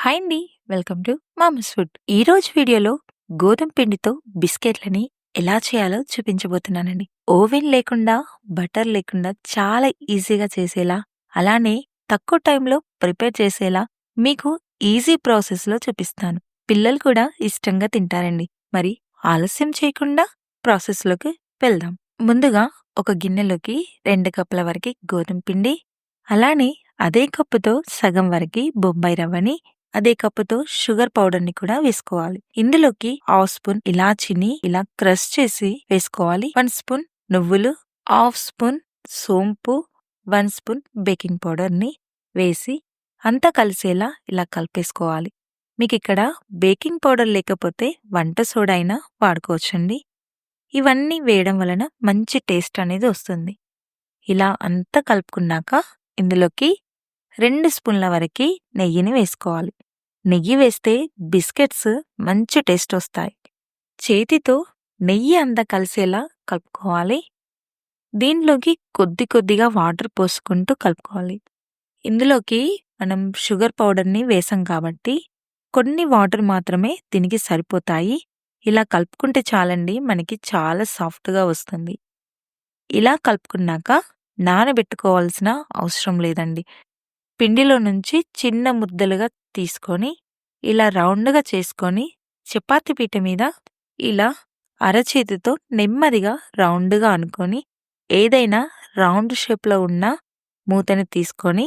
Hi అండి welcome to మామస్ food. ఈ రోజు వీడియోలో గోధుమ పిండితో బిస్కెట్లని ఎలా చేయాలో చూపించబోతున్నానండి. ఓవెన్ లేకుండా బటర్ లేకుండా చాలా ఈజీగా చేసేలా అలానే తక్కువ టైంలో ప్రిపేర్ చేసేలా మీకు ఈజీ ప్రాసెస్లో చూపిస్తాను. పిల్లలు కూడా ఇష్టంగా తింటారండి. మరి ఆలస్యం చేయకుండా ప్రాసెస్లోకి వెళ్దాం. ముందుగా ఒక గిన్నెలోకి రెండు కప్పుల వరకు గోధుమ పిండి అలానే అదే కప్పుతో సగం వరకు బొంబాయి రవ్వని అదే కప్పుతో షుగర్ పౌడర్ని కూడా వేసుకోవాలి. ఇందులోకి హాఫ్ స్పూన్ ఇలాచిని ఇలా క్రష్ చేసి వేసుకోవాలి. వన్ స్పూన్ నువ్వులు హాఫ్ స్పూన్ సోంపు వన్ స్పూన్ బేకింగ్ పౌడర్ని వేసి అంతా కలిసేలా ఇలా కలిపేసుకోవాలి. మీకు ఇక్కడ బేకింగ్ పౌడర్ లేకపోతే వంట సోడా అయినా వాడుకోవచ్చండి. ఇవన్నీ వేయడం వలన మంచి టేస్ట్ అనేది వస్తుంది. ఇలా అంతా కలుపుకున్నాక ఇందులోకి రెండు స్పూన్ల వరకు నెయ్యిని వేసుకోవాలి. నెయ్యి వేస్తే బిస్కెట్స్ మంచి టేస్ట్ వస్తాయి. చేతితో నెయ్యి అంద కలిసేలా కలుపుకోవాలి. దీనిలోకి కొద్ది కొద్దిగా వాటర్ పోసుకుంటూ కలుపుకోవాలి. ఇందులోకి మనం షుగర్ పౌడర్ని వేసాం కాబట్టి కొన్ని వాటర్ మాత్రమే దీనికి సరిపోతాయి. ఇలా కలుపుకుంటే చాలండి మనకి చాలా సాఫ్ట్గా వస్తుంది. ఇలా కలుపుకున్నాక నానబెట్టుకోవాల్సిన అవసరం లేదండి. పిండిలో నుంచి చిన్న ముద్దలుగా తీసుకొని ఇలా రౌండ్గా చేసుకొని చపాతి పీట మీద ఇలా అరచేతితో నెమ్మదిగా రౌండ్గా అనుకొని ఏదైనా రౌండ్ షేప్లో ఉన్న మూతని తీసుకొని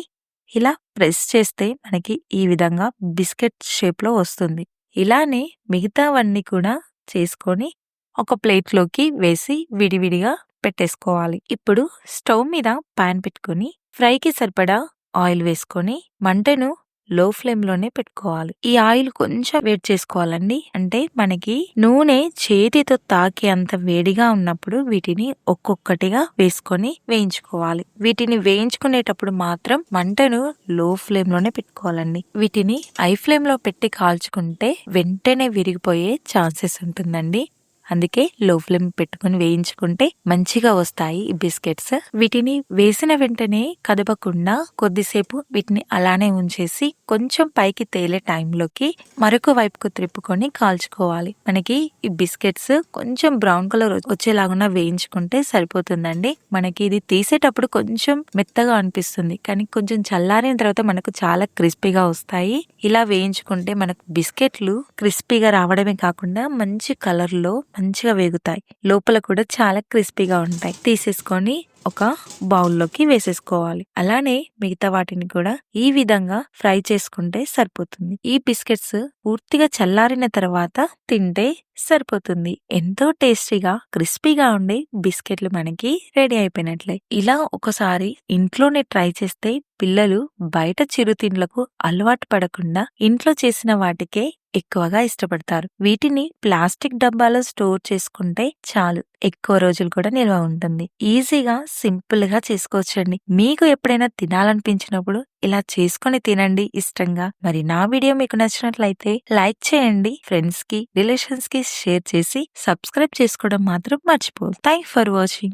ఇలా ప్రెస్ చేస్తే మనకి ఈ విధంగా బిస్కెట్ షేప్లో వస్తుంది. ఇలానే మిగతావన్నీ కూడా చేసుకొని ఒక ప్లేట్లోకి వేసి విడివిడిగా పెట్టేసుకోవాలి. ఇప్పుడు స్టవ్ మీద పాన్ పెట్టుకొని ఫ్రైకి సరిపడా ఆయిల్ వేసుకొని మంటను లో ఫ్లేమ్లోనే పెట్టుకోవాలి. ఈ ఆయిల్ కొంచెం వేడి చేసుకోవాలండి. అంటే మనకి నూనె చేతితో తాకే అంత వేడిగా ఉన్నప్పుడు వీటిని ఒక్కొక్కటిగా వేసుకొని వేయించుకోవాలి. వీటిని వేయించుకునేటప్పుడు మాత్రం మంటను లో ఫ్లేమ్లోనే పెట్టుకోవాలండి. వీటిని ఐ ఫ్లేమ్లో పెట్టి కాల్చుకుంటే వెంటనే విరిగిపోయే ఛాన్సెస్ ఉంటుందండి. అందుకే లో ఫ్లేమ్ పెట్టుకుని వేయించుకుంటే మంచిగా వస్తాయి ఈ బిస్కెట్స్ వీటిని వేసిన వెంటనే కదపకుండా కొద్దిసేపు వీటిని అలానే ఉంచేసి కొంచెం పైకి తేలే టైంలోకి మరొక వైపుకు త్రిప్పుకొని కాల్చుకోవాలి. మనకి ఈ బిస్కెట్స్ కొంచెం బ్రౌన్ కలర్ వచ్చేలాగా వేయించుకుంటే సరిపోతుందండి. మనకి ఇది తీసేటప్పుడు కొంచెం మెత్తగా అనిపిస్తుంది. కానీ కొంచెం చల్లారిన తర్వాత మనకు చాలా క్రిస్పీగా వస్తాయి. ఇలా వేయించుకుంటే మనకు బిస్కెట్లు క్రిస్పీగా రావడమే కాకుండా మంచి కలర్లో మంచిగా వేగుతాయి. లోపల కూడా చాలా క్రిస్పీగా ఉంటాయి. తీసేసుకొని ఒక బౌల్లోకి వేసేసుకోవాలి. అలానే మిగతా వాటిని కూడా ఈ విధంగా ఫ్రై చేసుకుంటే సరిపోతుంది. ఈ బిస్కెట్స్ పూర్తిగా చల్లారిన తర్వాత తింటే సరిపోతుంది. ఎంతో టేస్టీగా క్రిస్పీగా ఉండే బిస్కెట్లు మనకి రెడీ అయిపోయినట్లే. ఇలా ఒకసారి ఇంట్లోనే ట్రై చేస్తే పిల్లలు బయట చిరుతిండ్లకు అలవాటు పడకుండా ఇంట్లో చేసిన వాటికే ఎక్కువగా ఇష్టపడతారు. వీటిని ప్లాస్టిక్ డబ్బాలో స్టోర్ చేసుకుంటే చాలు. ఎక్కువ రోజులు కూడా నిల్వ ఉంటుంది. ఈజీగా సింపుల్గా చేసుకోవచ్చండి. మీకు ఎప్పుడైనా తినాలనిపించినప్పుడు ఇలా చేసుకొని తినండి ఇష్టంగా. మరి నా వీడియో మీకు నచ్చినట్లయితే లైక్ చేయండి. ఫ్రెండ్స్కి రిలేషన్స్కి షేర్ చేసి సబ్స్క్రైబ్ చేసుకోవడం మాత్రం మర్చిపోదు థ్యాంక్ ఫర్ వాచింగ్.